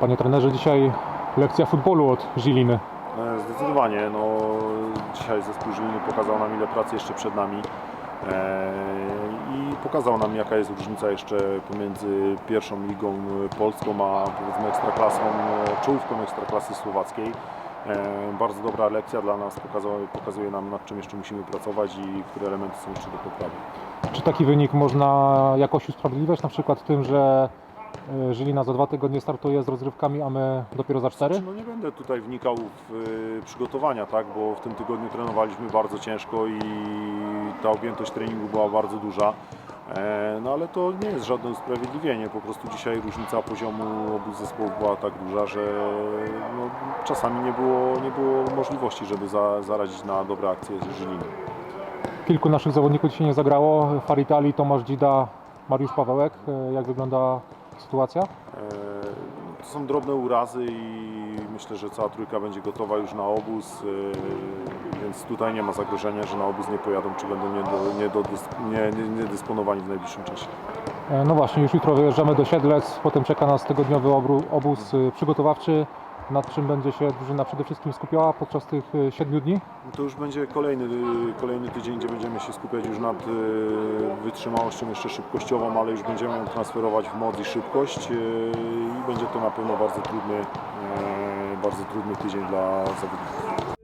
Panie trenerze, dzisiaj lekcja futbolu od Żiliny. E, Zdecydowanie. No, dzisiaj zespół Żyliny pokazał nam ile pracy jeszcze przed nami e, i pokazał nam jaka jest różnica jeszcze pomiędzy pierwszą ligą polską a powiedzmy ekstraklasą, e, czołówką ekstraklasy słowackiej. Bardzo dobra lekcja dla nas, pokazuje, pokazuje nam nad czym jeszcze musimy pracować i które elementy są jeszcze do poprawy. Czy taki wynik można jakoś usprawiedliwiać, na przykład tym, że Żylina za dwa tygodnie startuje z rozrywkami, a my dopiero za cztery? No nie będę tutaj wnikał w y, przygotowania, tak, bo w tym tygodniu trenowaliśmy bardzo ciężko i ta objętość treningu była bardzo duża. E, No ale to nie jest żadne usprawiedliwienie, po prostu dzisiaj różnica poziomu obu zespołów była tak duża, że no, czasami nie było, nie było możliwości, żeby za, zaradzić na dobre akcje z Żyliny. Kilku naszych zawodników dzisiaj nie zagrało. Faritali, Tomasz Dzida, Mariusz Pawełek. E, Jak wygląda sytuacja? E, To są drobne urazy i myślę, że cała trójka będzie gotowa już na obóz, e, więc tutaj nie ma zagrożenia, że na obóz nie pojadą, czy będą niedysponowani w najbliższym czasie. E, No właśnie, już jutro wyjeżdżamy do Siedlec, potem czeka nas tygodniowy obóz przygotowawczy, nad czym będzie się drużyna przede wszystkim skupiała podczas tych e, siedmiu dni. To już będzie kolejny, kolejny tydzień, gdzie będziemy się skupiać już nad e, wytrzymałością jeszcze szybkościową, ale już będziemy ją transferować w moc i szybkość e, i będzie to na pewno bardzo trudny, e, bardzo trudny tydzień dla zawodników.